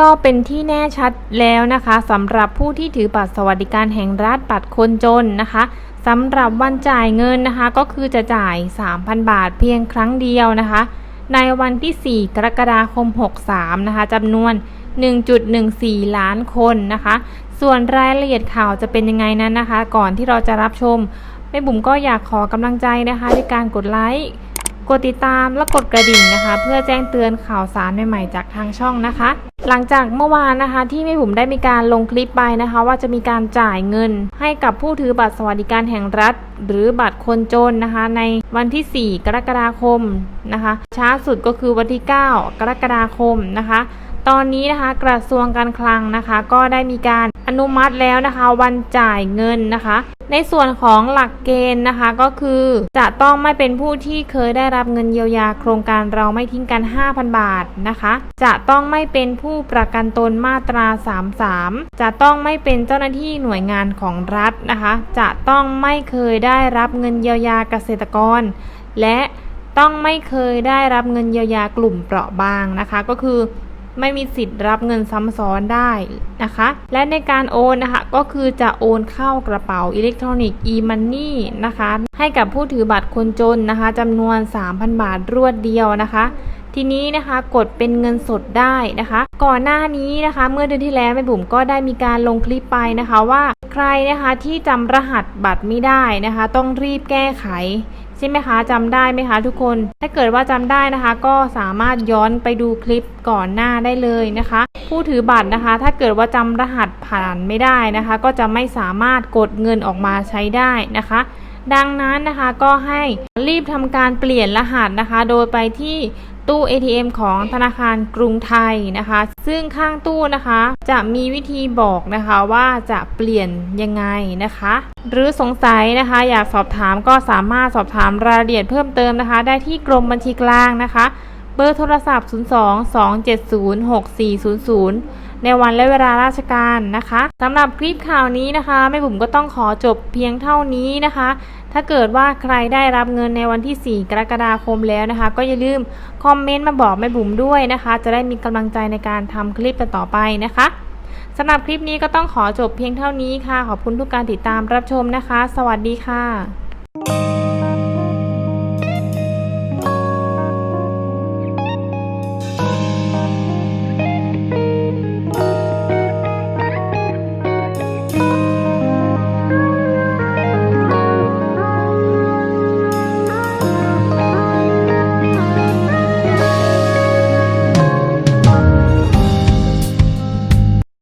ก็เป็นที่แน่ชัดแล้วนะคะสำหรับผู้ที่ถือบัตรสวัสดิการแห่งรัฐบัตรคนจนนะคะสำหรับวันจ่ายเงินนะคะ ก็คือจะจ่าย 3,000 บาทเพียงครั้งเดียวนะคะ ในวันที่ 4 กรกฎาคม 63 นะคะจำนวน 1.14 ล้านคนนะคะ ส่วนรายละเอียดข่าวจะเป็นยังไงนั้นนะคะ ก่อนที่เราจะรับชมแม่บุ๋มก็อยากขอกำลังใจนะคะด้วยการกดไลค์กดติดตามและกดกระดิ่งนะคะ เพื่อแจ้งเตือนข่าวสารใหม่ๆจากทางช่องนะคะ หลังจากเมื่อวานนะคะที่แม่บุ๋มได้มีการลงคลิปไปนะคะ ว่าจะมีการจ่ายเงิน ให้กับผู้ถือบัตรสวัสดิการแห่งรัฐ หรือบัตรคนจนนะคะ ในวันที่ 4 กรกฎาคมนะคะ ช้าสุดก็คือวันที่ 9 กรกฎาคมนะคะ ตอนนี้นะคะกระทรวงการคลังนะคะ ก็ได้มีการ อนุมัติแล้วนะคะวันจ่ายเงินนะคะ ในส่วนของหลักเกณฑ์นะคะก็คือจะต้องไม่เป็นผู้ที่เคยได้รับเงินเยียวยาโครงการเราไม่ทิ้งกัน 5,000 บาทนะคะ จะต้องไม่เป็นผู้ประกันตนมาตรา 33 จะต้องไม่เป็นเจ้าหน้าที่หน่วยงานของรัฐนะคะ จะต้องไม่เคยได้รับเงินเยียวยาเกษตรกร และต้องไม่เคยได้รับเงินเยียวยากลุ่มเปราะบางนะคะ ก็คือ ไม่มีสิทธิ์รับเงินซ้ำซ้อนได้นะคะ และในการโอนนะคะก็คือจะโอนเข้ากระเป๋าอิเล็กทรอนิกส์ e-money นะคะ ให้กับผู้ถือบัตรคนจนนะคะจำนวน 3,000 บาทรวดเดียวนะคะทีนี้นะคะกดเป็นเงินสดได้นะคะ ก่อนหน้านี้นะคะ เมื่อเดือนที่แล้วแม่บุ๋มก็ได้มีการลงคลิปไปนะคะว่าใครนะคะที่จำรหัสบัตรไม่ได้นะคะ ต้องรีบแก้ไข ใช่ไหมคะจำได้ไหมคะทุกคน ถ้าเกิดว่าจำได้นะคะ ก็สามารถย้อนไปดูคลิปก่อนหน้าได้เลยนะคะ ผู้ถือบัตรนะคะ ถ้าเกิดว่าจำรหัสผ่านไม่ได้นะคะ ก็จะไม่สามารถกดเงินออกมาใช้ได้นะคะ ดังนั้นนะคะก็ให้รีบทำการเปลี่ยนรหัสนะคะ โดยไปที่ตู้ ATM ของธนาคารกรุงไทยนะคะ ซึ่งข้างตู้นะคะ จะมีวิธีบอกนะคะว่าจะเปลี่ยนยังไงนะคะ หรือสงสัยนะคะ อยากสอบถามก็สามารถสอบถามรายละเอียดเพิ่มเติมนะคะ ได้ที่กรมบัญชีกลางนะคะ บอร์โทรศัพท์ 02-270-6400 ในวันและเวลาราชการนะคะสำหรับคลิปข่าวนี้นะคะแม่บุ๋มก็ต้องขอจบเพียงเท่านี้นะคะ ถ้าเกิดว่าใครได้รับเงินในวันที่ 4 กรกฎาคมแล้วนะคะ ก็อย่าลืมคอมเมนต์มาบอกแม่บุ๋มด้วยนะคะ จะได้มีกำลังใจในการทำคลิปต่อไปนะคะสำหรับคลิปนี้ก็ต้องขอจบเพียงเท่านี้ค่ะ ขอบคุณทุกการติดตามรับชมนะคะ สวัสดีค่ะ